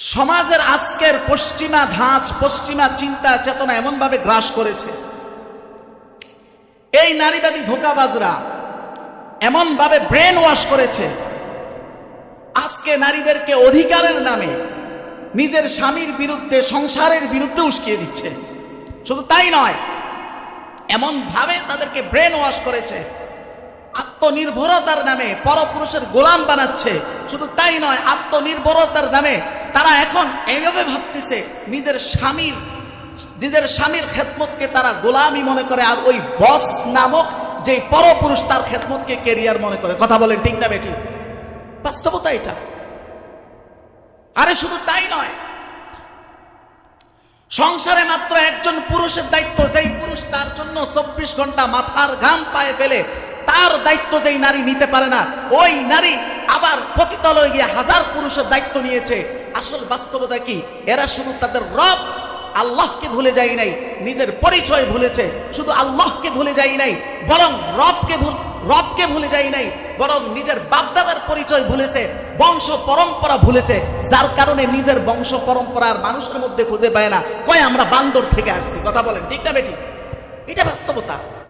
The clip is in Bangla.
সমাজের আজকের পশ্চিমা ধাঁচ, পশ্চিমা চিন্তা, চেতনা এমনভাবে গ্রাস করেছে। এই নারীবাদী ধোকাবাজরা এমনভাবে ব্রেন ওয়াশ করেছে। আজকে নারীদেরকে অধিকারের নামে নিজের স্বামীর বিরুদ্ধে, সংসারের বিরুদ্ধে উস্কিয়ে দিচ্ছে। শুধু তাই নয়, এমনভাবে তাদেরকে ব্রেন ওয়াশ করেছে। আত্মনির্ভরতার নামে পরপুরুষের গোলাম বানাচ্ছে। শুধু তাই নয়, আত্মনির্ভরতার নামে তারা এখন এইভাবে ভাবতেছে, নিজের স্বামীর নিজের স্বামীর খেদমতকে তারা গোলামি মনে করে, আর ওই বস নামক যে পরপুরুষ তার খেদমতকে কেরিয়ার মনে করে। কথা বলেন ঠিক না বেটি বাস্তবতা এটা। আরে শুধু তাই নয়, সংসারে মাত্র একজন পুরুষের দায়িত্ব, যেই পুরুষ তার জন্য চব্বিশ ঘণ্টা মাথার ঘাম পায়ে ফেলে, তার দায়িত্ব যেই নারী নিতে পারে না, ওই নারী আবার পতিতলয় গিয়ে হাজার পুরুষের দায়িত্ব নিয়েছে। আসল বাস্তবতা কি? এরা শুধু তাদের রব আল্লাহকে ভুলে যায় নাই, নিজের পরিচয় ভুলেছে, শুধু আল্লাহকে ভুলে যায় নাই, বরং রবকে ভুল, রবকে ভুলে যায় নাই, বরং নিজের বাপদাদার পরিচয় ভুলেছে, বংশ পরম্পরা ভুলেছে, যার কারণে নিজের বংশ পরম্পরার মানুষের মধ্যে খুঁজে পায় না। কয়, আমরা বান্দর থেকে আসছি। কথা বলেন, ঠিক না বেটি? এটা বাস্তবতা।